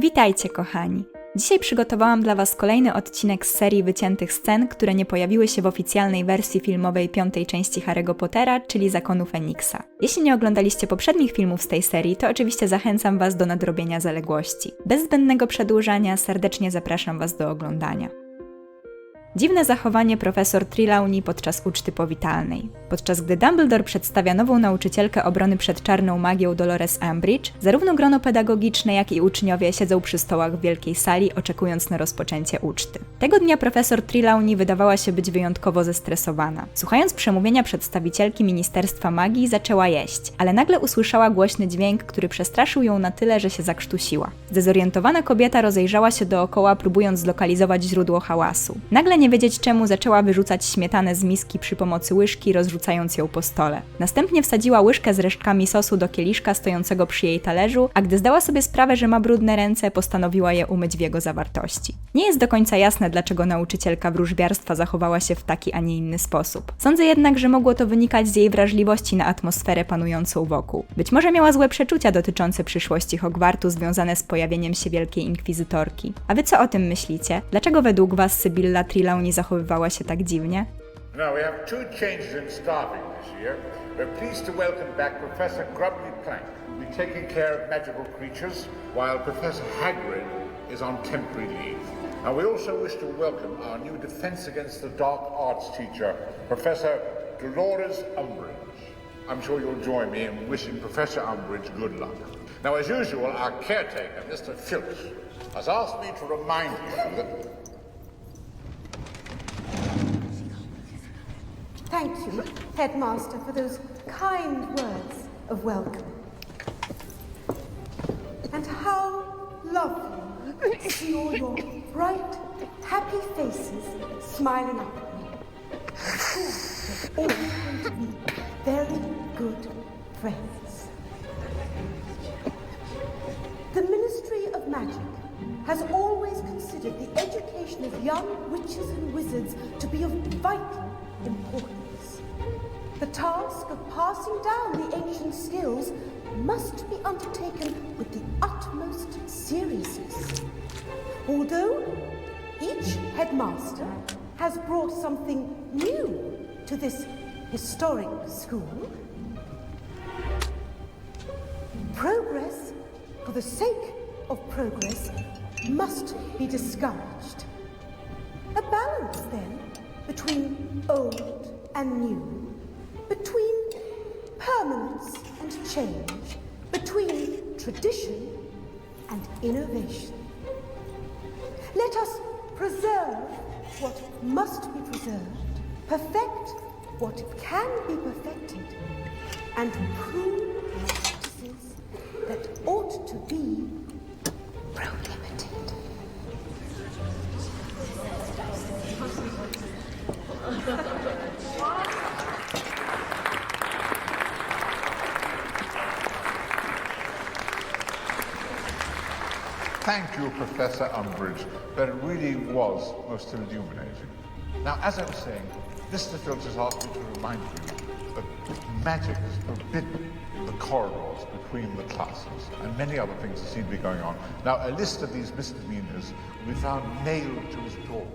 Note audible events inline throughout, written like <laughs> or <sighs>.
Witajcie, kochani! Dzisiaj przygotowałam dla Was kolejny odcinek z serii wyciętych scen, które nie pojawiły się w oficjalnej wersji filmowej piątej części Harry'ego Pottera, czyli Zakonu Feniksa. Jeśli nie oglądaliście poprzednich filmów z tej serii, to oczywiście zachęcam Was do nadrobienia zaległości. Bez zbędnego przedłużania serdecznie zapraszam Was do oglądania. Dziwne zachowanie profesor Trelawney podczas uczty powitalnej. Podczas gdy Dumbledore przedstawia nową nauczycielkę obrony przed czarną magią Dolores Umbridge, zarówno grono pedagogiczne, jak i uczniowie siedzą przy stołach w wielkiej sali, oczekując na rozpoczęcie uczty. Tego dnia profesor Trelawney wydawała się być wyjątkowo zestresowana. Słuchając przemówienia przedstawicielki Ministerstwa Magii, zaczęła jeść, ale nagle usłyszała głośny dźwięk, który przestraszył ją na tyle, że się zakrztusiła. Zdezorientowana kobieta rozejrzała się dookoła, próbując zlokalizować źródło hałasu. Nagle nie wiedzieć czemu zaczęła wyrzucać śmietanę z miski przy pomocy łyżki, rozrzucając ją po stole. Następnie wsadziła łyżkę z resztkami sosu do kieliszka stojącego przy jej talerzu, a gdy zdała sobie sprawę, że ma brudne ręce, postanowiła je umyć w jego zawartości. Nie jest do końca jasne, dlaczego nauczycielka wróżbiarstwa zachowała się w taki, a nie inny sposób. Sądzę jednak, że mogło to wynikać z jej wrażliwości na atmosferę panującą wokół. Być może miała złe przeczucia dotyczące przyszłości Hogwartu związane z pojawieniem się Wielkiej Inkwizytorki. A wy co o tym myślicie? Dlaczego według was Sybilla Trelawney zachowywała się tak dziwnie? Now, we have two changes in staffing this year. We're pleased to welcome back Professor Grubby Plank, who will be taking care of magical creatures, while Professor Hagrid is on temporary leave. And we also wish to welcome our new Defense Against the Dark Arts teacher, Professor Dolores Umbridge. I'm sure you'll join me in wishing Professor Umbridge good luck. Now, as usual, our caretaker, Mr. Filch, has asked me to remind you that Thank you, Headmaster, for those kind words of welcome. And how lovely to see all your bright, happy faces smiling up at me. All going to be very good friends. The Ministry of Magic has always considered the education of young witches and wizards to be of vital importance. The task of passing down the ancient skills must be undertaken with the utmost seriousness. Although each headmaster has brought something new to this historic school, Progress, for the sake of progress, must be discouraged. A balance, then, between old and new, permanence and change, between tradition and innovation. Let us preserve what must be preserved, perfect what can be perfected, and improve practices that ought to be prohibited. <laughs> Thank you, Professor Umbridge. That it really was most illuminating. Now, as I was saying, Mr. Filch has asked me to remind you that magic is forbidden in the corridors between the classes, and many other things that seem to be going on. Now, a list of these misdemeanors be found nailed to his door.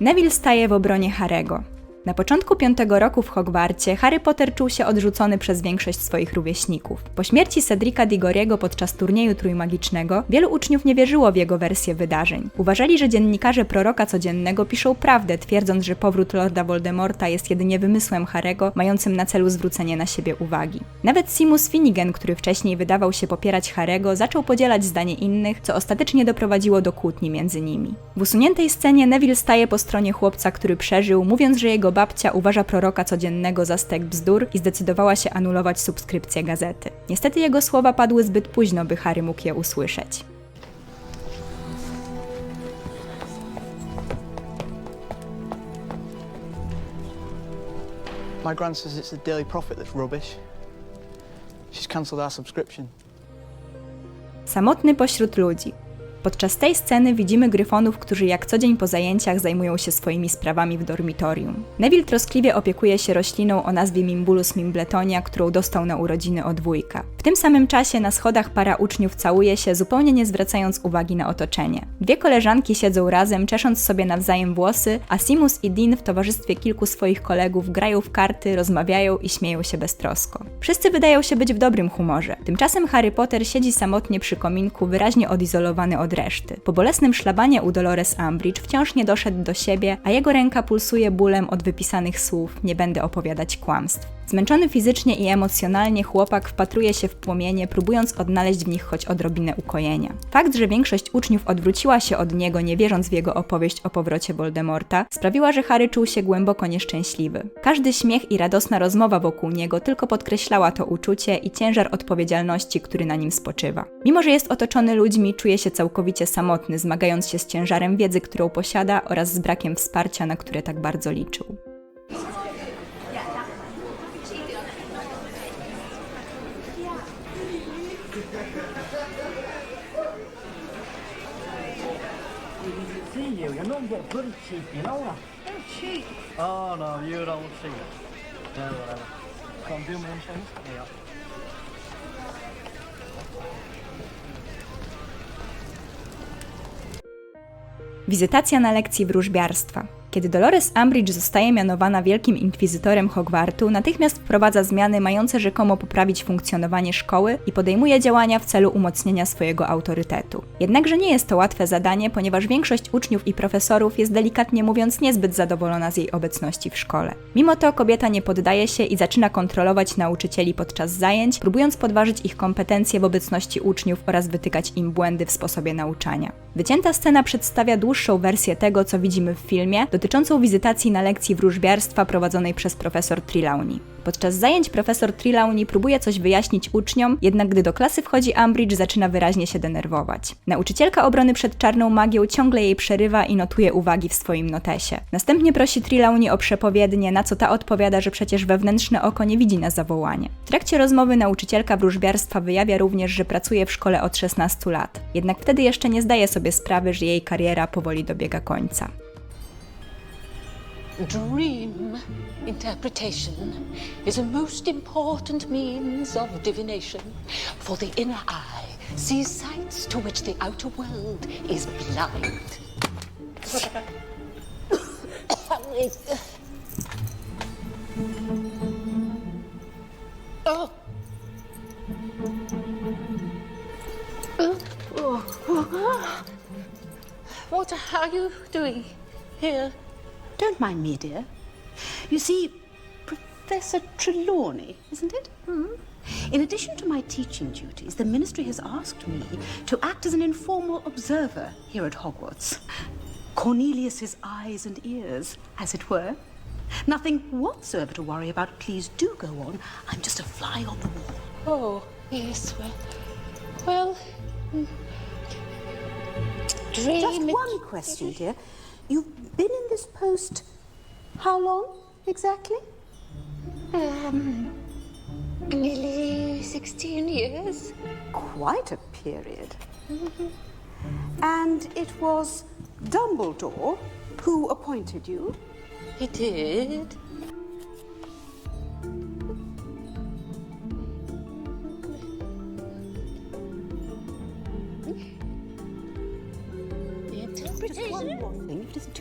Neville staje w obronie Harego. Na początku piątego roku w Hogwarcie Harry Potter czuł się odrzucony przez większość swoich rówieśników. Po śmierci Cedrica Diggory'ego podczas turnieju trójmagicznego wielu uczniów nie wierzyło w jego wersję wydarzeń. Uważali, że dziennikarze proroka codziennego piszą prawdę, twierdząc, że powrót Lorda Voldemorta jest jedynie wymysłem Harego, mającym na celu zwrócenie na siebie uwagi. Nawet Seamus Finnegan, który wcześniej wydawał się popierać Harego, zaczął podzielać zdanie innych, co ostatecznie doprowadziło do kłótni między nimi. W usuniętej scenie Neville staje po stronie chłopca, który przeżył, mówiąc, że jego babcia uważa proroka codziennego za stek bzdur i zdecydowała się anulować subskrypcję gazety. Niestety jego słowa padły zbyt późno, by Harry mógł je usłyszeć. My gran says it's the Daily Prophet that's rubbish. She's cancelled our subscription. Samotny pośród ludzi. Podczas tej sceny widzimy gryfonów, którzy jak co dzień po zajęciach zajmują się swoimi sprawami w dormitorium. Neville troskliwie opiekuje się rośliną o nazwie Mimbulus mimbletonia, którą dostał na urodziny od wujka. W tym samym czasie na schodach para uczniów całuje się, zupełnie nie zwracając uwagi na otoczenie. Dwie koleżanki siedzą razem, czesząc sobie nawzajem włosy, a Simus i Dean w towarzystwie kilku swoich kolegów grają w karty, rozmawiają i śmieją się beztrosko. Wszyscy wydają się być w dobrym humorze. Tymczasem Harry Potter siedzi samotnie przy kominku, wyraźnie odizolowany od reszty. Po bolesnym szlabanie u Dolores Umbridge wciąż nie doszedł do siebie, a jego ręka pulsuje bólem od wypisanych słów nie będę opowiadać kłamstw. Zmęczony fizycznie i emocjonalnie chłopak wpatruje się w płomienie, próbując odnaleźć w nich choć odrobinę ukojenia. Fakt, że większość uczniów odwróciła się od niego, nie wierząc w jego opowieść o powrocie Voldemorta, sprawiła, że Harry czuł się głęboko nieszczęśliwy. Każdy śmiech i radosna rozmowa wokół niego tylko podkreślała to uczucie i ciężar odpowiedzialności, który na nim spoczywa. Mimo, że jest otoczony ludźmi, czuje się całkowicie samotny, zmagając się z ciężarem wiedzy, którą posiada oraz z brakiem wsparcia, na które tak bardzo liczył. Wizytacja na lekcji wróżbiarstwa. Kiedy Dolores Umbridge zostaje mianowana wielkim inkwizytorem Hogwartu, natychmiast wprowadza zmiany mające rzekomo poprawić funkcjonowanie szkoły i podejmuje działania w celu umocnienia swojego autorytetu. Jednakże nie jest to łatwe zadanie, ponieważ większość uczniów i profesorów jest delikatnie mówiąc niezbyt zadowolona z jej obecności w szkole. Mimo to kobieta nie poddaje się i zaczyna kontrolować nauczycieli podczas zajęć, próbując podważyć ich kompetencje w obecności uczniów oraz wytykać im błędy w sposobie nauczania. Wycięta scena przedstawia dłuższą wersję tego, co widzimy w filmie, dotyczącą wizytacji na lekcji wróżbiarstwa prowadzonej przez profesor Trelawney. Podczas zajęć profesor Trelawney próbuje coś wyjaśnić uczniom, jednak gdy do klasy wchodzi Umbridge, zaczyna wyraźnie się denerwować. Nauczycielka obrony przed czarną magią ciągle jej przerywa i notuje uwagi w swoim notesie. Następnie prosi Trelawney o przepowiednie, na co ta odpowiada, że przecież wewnętrzne oko nie widzi na zawołanie. W trakcie rozmowy nauczycielka wróżbiarstwa wyjawia również, że pracuje w szkole od 16 lat. Jednak wtedy jeszcze nie zdaje sobie sprawy, że jej kariera powoli dobiega końca. Dream interpretation is a most important means of divination, for the inner eye sees sights to which the outer world is blind. oh. What are you doing here? Don't mind me, dear. You see, Professor Trelawney, isn't it? Hmm? In addition to my teaching duties, the ministry has asked me to act as an informal observer here at Hogwarts. Cornelius's eyes and ears, as it were. Nothing whatsoever to worry about. Please do go on. I'm just a fly on the wall. Oh, yes, well. Well. mm. Dream. Just one question, dear. You've been in this post how long exactly? Um, nearly 16 years. Quite a period. And it was Dumbledore who appointed you? He did.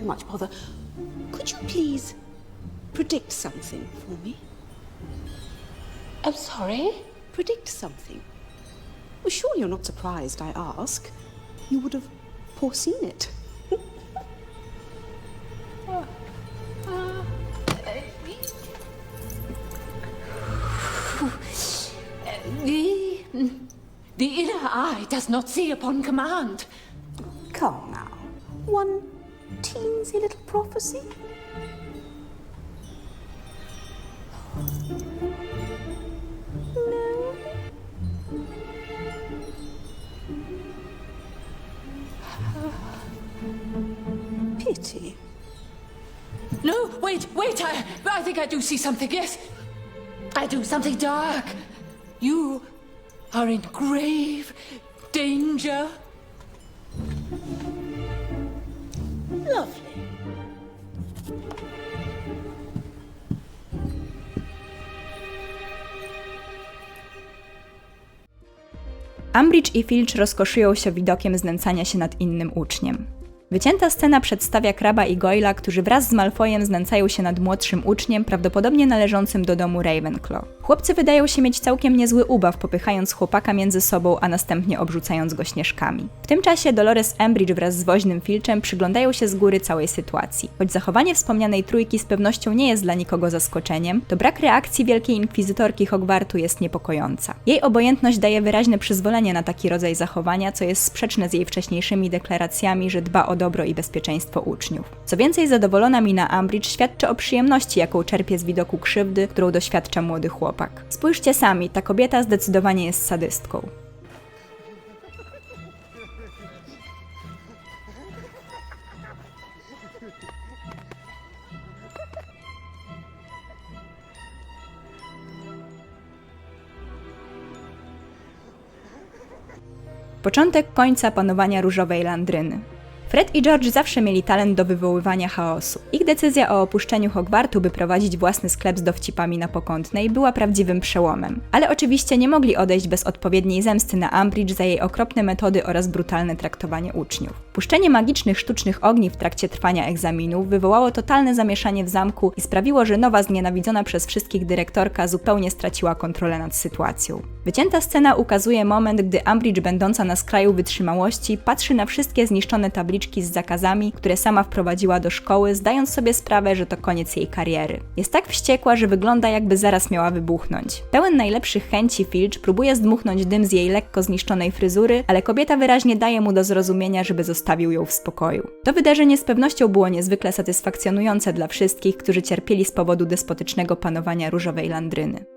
Much bother. Could you please predict something for me? I'm sorry. Predict something. Well, surely you're not surprised I ask. You would have foreseen it. The, the inner eye does not see upon command. Come now. One teensy little prophecy? No? <sighs> Pity. No, wait, wait. I, I think I do see something. Yes. I do something dark. You are in grave danger. Lovely. Umbridge i Filch rozkoszują się widokiem znęcania się nad innym uczniem. Wycięta scena przedstawia Kraba i Goyla, którzy wraz z Malfoyem znęcają się nad młodszym uczniem, prawdopodobnie należącym do domu Ravenclaw. Chłopcy wydają się mieć całkiem niezły ubaw, popychając chłopaka między sobą, a następnie obrzucając go śnieżkami. W tym czasie Dolores Umbridge wraz z woźnym Filchem przyglądają się z góry całej sytuacji. Choć zachowanie wspomnianej trójki z pewnością nie jest dla nikogo zaskoczeniem, to brak reakcji Wielkiej Inkwizytorki Hogwartu jest niepokojąca. Jej obojętność daje wyraźne przyzwolenie na taki rodzaj zachowania, co jest sprzeczne z jej wcześniejszymi deklaracjami, że dba o dobro i bezpieczeństwo uczniów. Co więcej, zadowolona mina Umbridge świadczy o przyjemności, jaką czerpie z widoku krzywdy, którą doświadcza młody chłopak. Spójrzcie sami, ta kobieta zdecydowanie jest sadystką. Początek końca panowania różowej landryny. Fred i George zawsze mieli talent do wywoływania chaosu. Ich decyzja o opuszczeniu Hogwartu, by prowadzić własny sklep z dowcipami na pokątnej, była prawdziwym przełomem. Ale oczywiście nie mogli odejść bez odpowiedniej zemsty na Umbridge za jej okropne metody oraz brutalne traktowanie uczniów. Puszczenie magicznych sztucznych ogni w trakcie trwania egzaminów wywołało totalne zamieszanie w zamku i sprawiło, że nowa znienawidzona przez wszystkich dyrektorka zupełnie straciła kontrolę nad sytuacją. Wycięta scena ukazuje moment, gdy Umbridge, będąca na skraju wytrzymałości, patrzy na wszystkie zniszczone tabliczki z zakazami, które sama wprowadziła do szkoły, zdając sobie sprawę, że to koniec jej kariery. Jest tak wściekła, że wygląda jakby zaraz miała wybuchnąć. Pełen najlepszych chęci Filch próbuje zdmuchnąć dym z jej lekko zniszczonej fryzury, ale kobieta wyraźnie daje mu do zrozumienia, żeby zostawił ją w spokoju. To wydarzenie z pewnością było niezwykle satysfakcjonujące dla wszystkich, którzy cierpieli z powodu despotycznego panowania różowej landryny.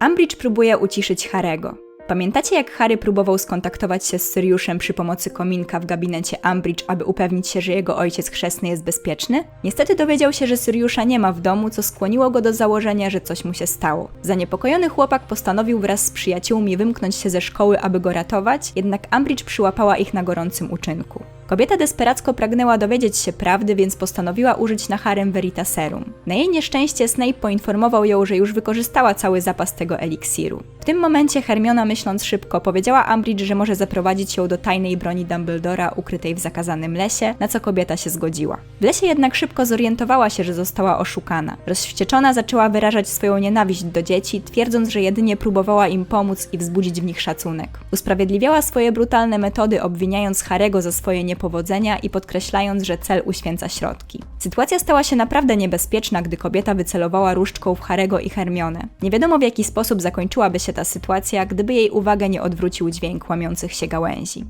Umbridge próbuje uciszyć Harego. Pamiętacie, jak Harry próbował skontaktować się z Syriuszem przy pomocy kominka w gabinecie Umbridge, aby upewnić się, że jego ojciec chrzestny jest bezpieczny? Niestety dowiedział się, że Syriusza nie ma w domu, co skłoniło go do założenia, że coś mu się stało. Zaniepokojony chłopak postanowił wraz z przyjaciółmi wymknąć się ze szkoły, aby go ratować, jednak Umbridge przyłapała ich na gorącym uczynku. Kobieta desperacko pragnęła dowiedzieć się prawdy, więc postanowiła użyć na Harem Veritaserum. Na jej nieszczęście Snape poinformował ją, że już wykorzystała cały zapas tego eliksiru. W tym momencie Hermiona, myśląc szybko, powiedziała Umbridge, że może zaprowadzić ją do tajnej broni Dumbledora ukrytej w zakazanym lesie, na co kobieta się zgodziła. W lesie jednak szybko zorientowała się, że została oszukana. Rozwścieczona zaczęła wyrażać swoją nienawiść do dzieci, twierdząc, że jedynie próbowała im pomóc i wzbudzić w nich szacunek. Usprawiedliwiała swoje brutalne metody, obwiniając Harego za swoje niepowodzenia i podkreślając, że cel uświęca środki. Sytuacja stała się naprawdę niebezpieczna, gdy kobieta wycelowała różdżką w Harego i Hermionę. Nie wiadomo w jaki sposób zakończyłaby się ta sytuacja, gdyby jej uwagę nie odwrócił dźwięk łamiących się gałęzi.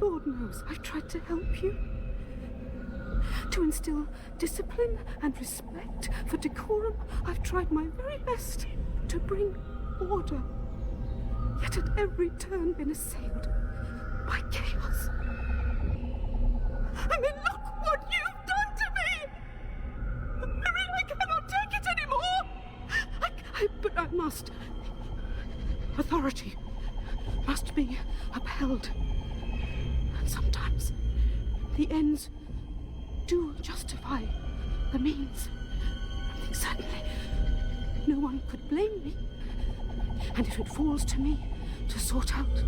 Lord knows I've tried to help you. To instill discipline and respect for decorum, I've tried my very best to bring order. Yet at every turn been assailed by chaos. I mean, look what you've done to me! I really cannot take it anymore! I, I, but I must. Authority must be upheld. And sometimes the ends do justify the means. I think certainly no one could blame me. And if it falls to me to sort out the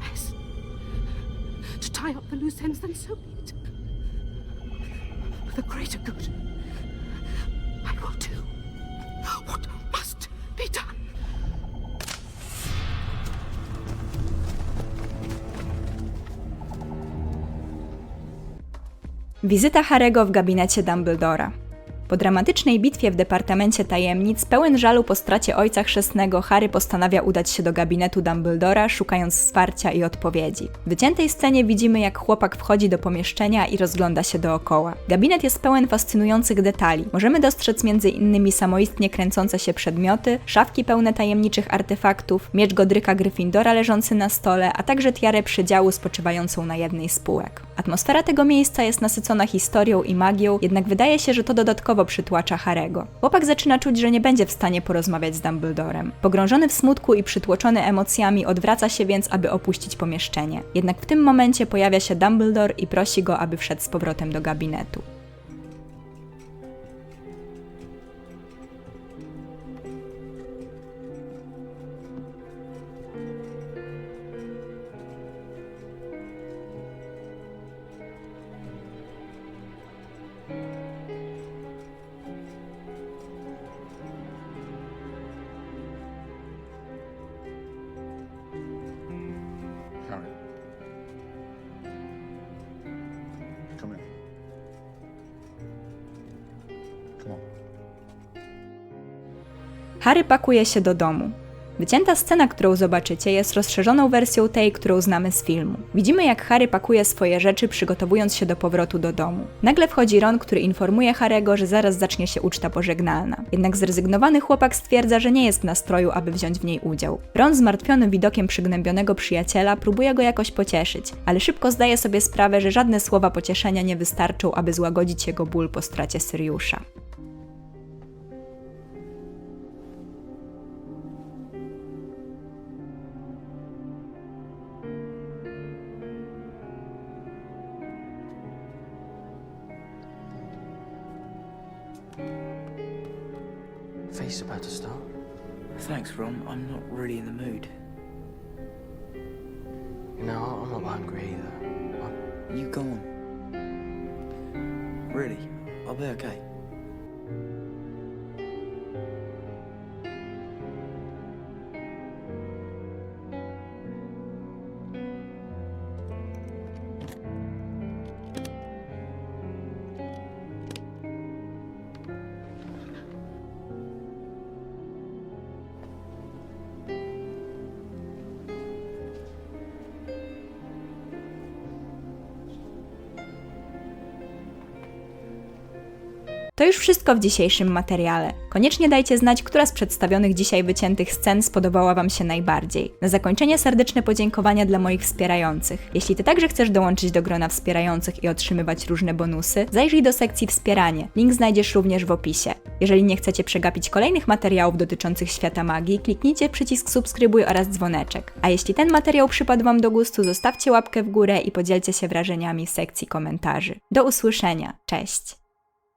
mess, to tie up the loose ends, then so be it. For the greater good, Wizyta Harego w gabinecie Dumbledora. Po dramatycznej bitwie w Departamencie Tajemnic, pełen żalu po stracie ojca chrzestnego, Harry postanawia udać się do gabinetu Dumbledora, szukając wsparcia i odpowiedzi. W wyciętej scenie widzimy, jak chłopak wchodzi do pomieszczenia i rozgląda się dookoła. Gabinet jest pełen fascynujących detali. Możemy dostrzec m.in. samoistnie kręcące się przedmioty, szafki pełne tajemniczych artefaktów, miecz Godryka Gryffindora leżący na stole, a także tiarę przydziału spoczywającą na jednej z półek. Atmosfera tego miejsca jest nasycona historią i magią, jednak wydaje się, że to dodatkowo przytłacza Harego. Chłopak zaczyna czuć, że nie będzie w stanie porozmawiać z Dumbledorem. Pogrążony w smutku i przytłoczony emocjami odwraca się więc, aby opuścić pomieszczenie. Jednak w tym momencie pojawia się Dumbledore i prosi go, aby wszedł z powrotem do gabinetu. Harry pakuje się do domu. Wycięta scena, którą zobaczycie, jest rozszerzoną wersją tej, którą znamy z filmu. Widzimy, jak Harry pakuje swoje rzeczy, przygotowując się do powrotu do domu. Nagle wchodzi Ron, który informuje Harego, że zaraz zacznie się uczta pożegnalna. Jednak zrezygnowany chłopak stwierdza, że nie jest w nastroju, aby wziąć w niej udział. Ron, zmartwiony widokiem przygnębionego przyjaciela, próbuje go jakoś pocieszyć, ale szybko zdaje sobie sprawę, że żadne słowa pocieszenia nie wystarczą, aby złagodzić jego ból po stracie Syriusza. You know, I'm not hungry either. I'm- You go on. Really? I'll be okay. To już wszystko w dzisiejszym materiale. Koniecznie dajcie znać, która z przedstawionych dzisiaj wyciętych scen spodobała Wam się najbardziej. Na zakończenie serdeczne podziękowania dla moich wspierających. Jeśli Ty także chcesz dołączyć do grona wspierających i otrzymywać różne bonusy, zajrzyj do sekcji Wspieranie. Link znajdziesz również w opisie. Jeżeli nie chcecie przegapić kolejnych materiałów dotyczących świata magii, kliknijcie przycisk subskrybuj oraz dzwoneczek. A jeśli ten materiał przypadł Wam do gustu, zostawcie łapkę w górę i podzielcie się wrażeniami w sekcji komentarzy. Do usłyszenia. Cześć!